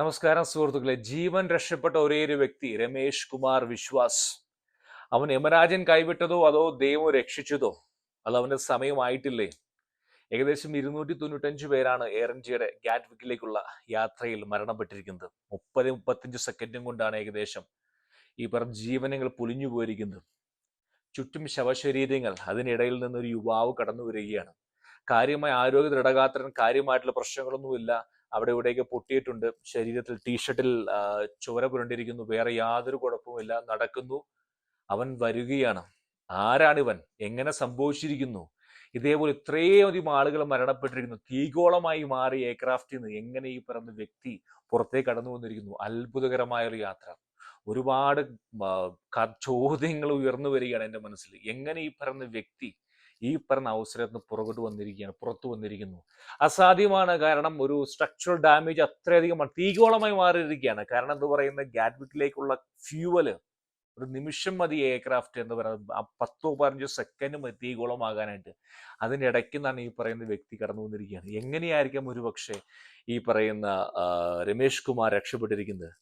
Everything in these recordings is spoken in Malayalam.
നമസ്കാരം സുഹൃത്തുക്കളെ. ജീവൻ രക്ഷപ്പെട്ട ഒരേ ഒരു വ്യക്തി രമേഷ് കുമാർ വിശ്വാസ്. അവൻ യമരാജൻ കൈവിട്ടതോ അതോ ദൈവം രക്ഷിച്ചതോ? അത് അവന്റെ സമയമായിട്ടില്ലേ ഏകദേശം ഇരുന്നൂറ്റി തൊണ്ണൂറ്റഞ്ച് പേരാണ് എയർ ഇന്ത്യയുടെ ഗാറ്റ്വിക്കിലേക്കുള്ള യാത്രയിൽ മരണപ്പെട്ടിരിക്കുന്നത്. മുപ്പത് മുപ്പത്തഞ്ച് സെക്കൻഡും കൊണ്ടാണ് ഏകദേശം ഈ പറ ജീവനങ്ങൾ പൊലിഞ്ഞു പോയിരിക്കുന്നത്. ചുറ്റും ശവശരീരങ്ങൾ അതിനിടയിൽ നിന്നൊരു യുവാവ് കടന്നു വരികയാണ് കാര്യമായ ആരോഗ്യ ദൃഢഗാത്രൻ കാര്യമായിട്ടുള്ള പ്രശ്നങ്ങളൊന്നുമില്ല. അവിടെ ഇവിടെയൊക്കെ പൊട്ടിയിട്ടുണ്ട്. ശരീരത്തിൽ ടീഷർട്ടിൽ ചോര പുരണ്ടിരിക്കുന്നു വേറെ യാതൊരു കുഴപ്പവുമില്ല. നടക്കുന്നു. അവൻ വരികയാണ്. ആരാണിവൻ? എങ്ങനെ സംഭവിച്ചിരിക്കുന്നു? ഇതേപോലെ ഇത്രയും അധികം ആളുകൾ മരണപ്പെട്ടിരിക്കുന്നു. തീഗോളമായി മാറി എയർക്രാഫ്റ്റിൽ നിന്ന് എങ്ങനെ ഈ പറയുന്ന വ്യക്തി പുറത്തേക്ക് കടന്നു വന്നിരിക്കുന്നു? അത്ഭുതകരമായ ഒരു യാത്ര. ഒരുപാട് ചോദ്യങ്ങൾ ഉയർന്നു വരികയാണ് എന്റെ മനസ്സിൽ. എങ്ങനെ ഈ പറയുന്ന വ്യക്തി ഈ പറഞ്ഞ അവസരത്തിന് പുറകോട്ട് വന്നിരിക്കുകയാണ് പുറത്തു വന്നിരിക്കുന്നു. അസാധ്യമാണ് കാരണം ഒരു സ്ട്രക്ചറൽ ഡാമേജ് അത്രയധികം തീകോളമായി മാറിയിരിക്കുകയാണ്. കാരണം എന്ന് പറയുന്ന ഗാറ്റ്വിക്കിലേക്കുള്ള ഫ്യൂവൽ ഒരു നിമിഷം മതി എയർക്രാഫ്റ്റ് എന്ന് പറയുന്നത്. ആ പത്തോ പതിനഞ്ചോ സെക്കൻഡ് മതി തീകോളമാകാനായിട്ട്. അതിന്റെ ഇടയ്ക്ക് നിന്നാണ് ഈ പറയുന്ന വ്യക്തി കടന്നു വന്നിരിക്കുകയാണ്. എങ്ങനെയായിരിക്കാം ഒരു പക്ഷേ ഈ പറയുന്ന രമേഷ് കുമാർ രക്ഷപ്പെട്ടിരിക്കുന്നത്?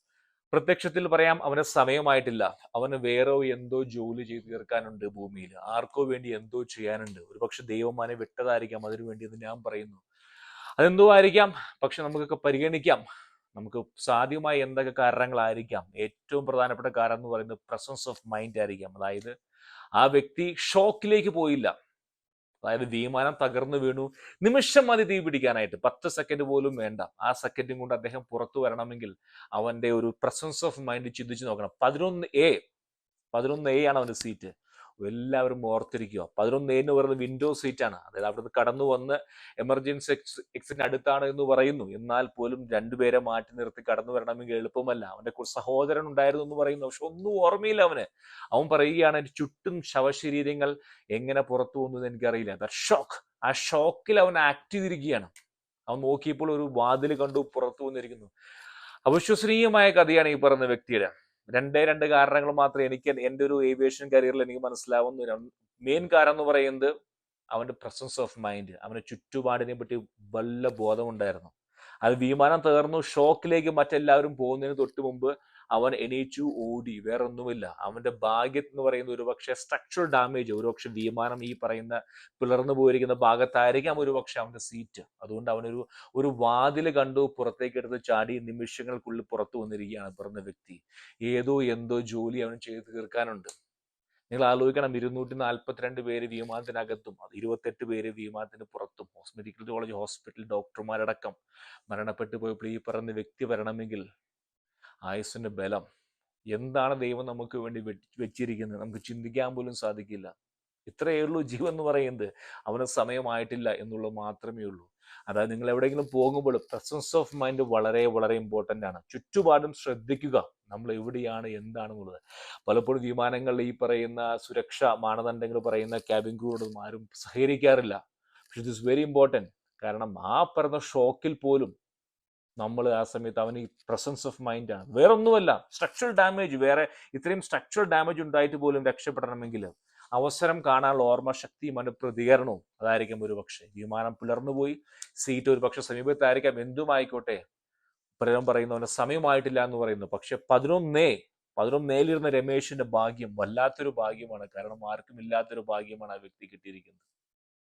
പ്രത്യക്ഷത്തിൽ പറയാം അവന് സമയമായിട്ടില്ല. അവന് വേറെ എന്തോ ജോലി ചെയ്തു തീർക്കാനുണ്ട് ഭൂമിയിൽ. ആർക്കോ വേണ്ടി എന്തോ ചെയ്യാനുണ്ട്. ഒരുപക്ഷെ ദൈവമാനെ വിട്ടതായിരിക്കാം. അതിനു വേണ്ടി എന്ന് ഞാൻ പറയുന്നു. അതെന്തോ ആയിരിക്കാം പക്ഷെ നമുക്കൊക്കെ പരിഗണിക്കാം. നമുക്ക് സാധ്യമായ എന്തൊക്കെ കാരണങ്ങളായിരിക്കാം. ഏറ്റവും പ്രധാനപ്പെട്ട കാരണം എന്ന് പറയുന്നത് പ്രസൻസ് ഓഫ് മൈൻഡ് ആയിരിക്കാം. അതായത് ആ വ്യക്തി ഷോക്കിലേക്ക് പോയില്ല. അതായത് വിമാനം തകർന്നു വീണു. നിമിഷം മതി തീ പിടിക്കാനായിട്ട്. പത്ത് സെക്കൻഡ് പോലും വേണ്ട. ആ സെക്കൻഡും കൊണ്ട് അദ്ദേഹം പുറത്തു വരണമെങ്കിൽ അവന്റെ ഒരു പ്രസൻസ് ഓഫ് മൈൻഡ് ചിന്തിച്ച് നോക്കണം. പതിനൊന്ന് എ പതിനൊന്ന് എ ആണ് അവന്റെ സീറ്റ് എല്ലാവരും ഓർത്തിരിക്കുക പതിനൊന്ന് എന്ന് പറയുന്നത് വിൻഡോ സീറ്റാണ് അതായത് അവിടുന്ന് കടന്നു വന്ന് എമർജൻസി എക്സ് എക്സിറ്റ് അടുത്താണ് എന്ന് പറയുന്നു. എന്നാൽ പോലും രണ്ടുപേരെ മാറ്റി നിർത്തി കടന്നു വരണമെങ്കിൽ എളുപ്പമല്ല. അവന്റെ സഹോദരൻ ഉണ്ടായിരുന്നു എന്ന് പറയുന്നു. പക്ഷെ ഒന്നും ഓർമ്മയില്ല അവന്. അവൻ പറയുകയാണ് "എന്റെ ചുറ്റും ശവശരീരങ്ങൾ എങ്ങനെ പുറത്തു വന്നു എന്ന് എനിക്കറിയില്ല. ഷോക്ക് ആ ഷോക്കിൽ അവൻ ആക്ട് ചെയ്തിരിക്കുകയാണ്. അവൻ നോക്കിയപ്പോൾ ഒരു വാതിൽ കണ്ടു പുറത്തു വന്നിരിക്കുന്നു. അവിശ്വസനീയമായ കഥയാണ് ഈ പറയുന്ന വ്യക്തിയുടെ. രണ്ടേ രണ്ട് കാരണങ്ങൾ മാത്രമേ എനിക്ക് എന്റെ ഒരു ഏവിയേഷൻ കരിയറിൽ എനിക്ക് മനസ്സിലാവുന്ന. മെയിൻ കാരണം എന്ന് പറയുന്നത് അവന്റെ പ്രസൻസ് ഓഫ് മൈൻഡ് അവന്റെ ചുറ്റുപാടിനെ പറ്റി വല്ല ബോധമുണ്ടായിരുന്നു. അത് വിമാനം തകർന്നു ഷോക്കിലേക്ക് മറ്റെല്ലാവരും പോകുന്നതിന് തൊട്ട് മുമ്പ് അവൻ എണീച്ചു ഓടി. വേറെ ഒന്നുമില്ല അവന്റെ ഭാഗ്യം എന്ന് പറയുന്ന ഒരു പക്ഷേ സ്ട്രക്ചറൽ ഡാമേജ് ഒരുപക്ഷെ വിമാനം ഈ പറയുന്ന പിളർന്നു പോയിരിക്കുന്ന ഭാഗത്തായിരിക്കാം ഒരുപക്ഷെ അവന്റെ സീറ്റ് അതുകൊണ്ട് അവനൊരു ഒരു വാതിൽ കണ്ടു പുറത്തേക്ക് എടുത്ത് ചാടി നിമിഷങ്ങൾക്കുള്ളിൽ പുറത്തു വന്നിരിക്കുകയാണ് പറഞ്ഞ വ്യക്തി. ഏതോ എന്തോ ജോലി അവന് ചെയ്ത് തീർക്കാനുണ്ട്. നിങ്ങൾ ആലോചിക്കണം ഇരുന്നൂറ്റി നാൽപ്പത്തിരണ്ട് പേര് വിമാനത്തിനകത്തും ഇരുപത്തെട്ട് പേര് വിമാനത്തിന് പുറത്തും. മെഡിക്കൽ കോളേജ് ഹോസ്പിറ്റൽ ഡോക്ടർമാരടക്കം മരണപ്പെട്ടു പോയപ്പോൾ ഈ പറയുന്ന വ്യക്തി വരണമെങ്കിൽ ആയുസിന്റെ ബലം. എന്താണ് ദൈവം നമുക്ക് വേണ്ടി വെച്ച് വെച്ചിരിക്കുന്നത്? നമുക്ക് ചിന്തിക്കാൻ പോലും സാധിക്കില്ല. ഇത്രയേ ഉള്ളൂ ജീവൻ എന്ന് പറയുന്നത്. അവന് സമയമായിട്ടില്ല എന്നുള്ളത് മാത്രമേ ഉള്ളൂ. അതായത് നിങ്ങൾ എവിടെയെങ്കിലും പോകുമ്പോൾ പ്രസൻസ് ഓഫ് മൈൻഡ് വളരെ വളരെ ഇമ്പോർട്ടന്റ് ആണ്. ചുറ്റുപാടും ശ്രദ്ധിക്കുക. നമ്മൾ എവിടെയാണ് എന്താണെന്നുള്ളത്. പലപ്പോഴും വിമാനങ്ങളിൽ ഈ പറയുന്ന സുരക്ഷാ മാനദണ്ഡങ്ങൾ പറയുന്ന ക്യാബിൻ ക്രൂടൊന്നും ആരും സഹകരിക്കാറില്ല. പക്ഷെ ഇറ്റ് ഇസ് വെരി ഇമ്പോർട്ടന്റ് കാരണം ആ പറഞ്ഞ ഷോക്കിൽ പോലും നമ്മൾ ആ സമയത്ത് അവന് പ്രസൻസ് ഓഫ് മൈൻഡ് ആണ്. വേറെ ഒന്നുമല്ല സ്ട്രക്ചറൽ ഡാമേജ് വേറെ ഇത്രയും സ്ട്രക്ചറൽ ഡാമേജ് ഉണ്ടായിട്ട് പോലും രക്ഷപ്പെടണമെങ്കിൽ അവസരം കാണാനുള്ള ഓർമ്മ ശക്തിയും അവന്റെ അതായിരിക്കും ഒരു പക്ഷേ. വിമാനം പിളർന്നുപോയി സീറ്റ് ഒരു പക്ഷെ സമീപത്തായിരിക്കാം. എന്തുമായിക്കോട്ടെ? പ്രേരം പറയുന്നു അവന്റെ സമയമായിട്ടില്ല എന്ന് പറയുന്നു. പക്ഷെ പതിനൊന്നേ പതിനൊന്നേലിരുന്ന രമേശിന്റെ ഭാഗ്യം വല്ലാത്തൊരു ഭാഗ്യമാണ്. കാരണം ആർക്കും ഇല്ലാത്തൊരു ഭാഗ്യമാണ് ആ വ്യക്തി കിട്ടിയിരിക്കുന്നത്.